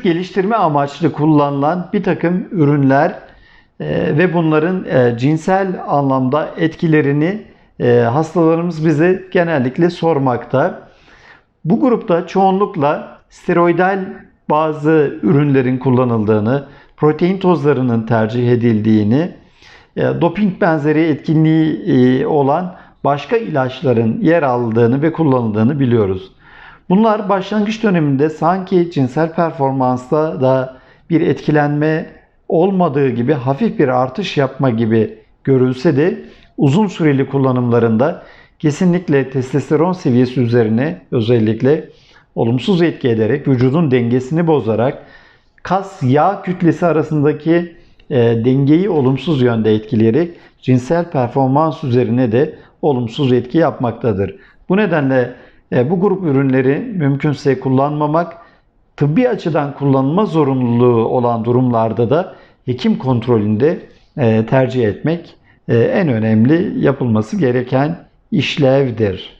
vücut geliştirme amaçlı kullanılan bir takım ürünler e, ve bunların e, cinsel anlamda etkilerini e, hastalarımız bize genellikle sormakta. Bu grupta çoğunlukla steroidal bazı ürünlerin kullanıldığını, protein tozlarının tercih edildiğini, doping benzeri etkinliği olan başka ilaçların yer aldığını ve kullanıldığını biliyoruz. Bunlar başlangıç döneminde sanki cinsel performansta da bir etkilenme olmadığı gibi hafif bir artış yapma gibi görülse de uzun süreli kullanımlarında kesinlikle testosteron seviyesi üzerine özellikle olumsuz etki ederek vücudun dengesini bozarak kas yağ kütlesi arasındaki e, dengeyi olumsuz yönde etkileyerek cinsel performans üzerine de olumsuz etki yapmaktadır. Bu nedenle bu grup ürünleri mümkünse kullanmamak, tıbbi açıdan kullanılma zorunluluğu olan durumlarda da hekim kontrolünde e, tercih etmek e, en önemli yapılması gereken işlevdir.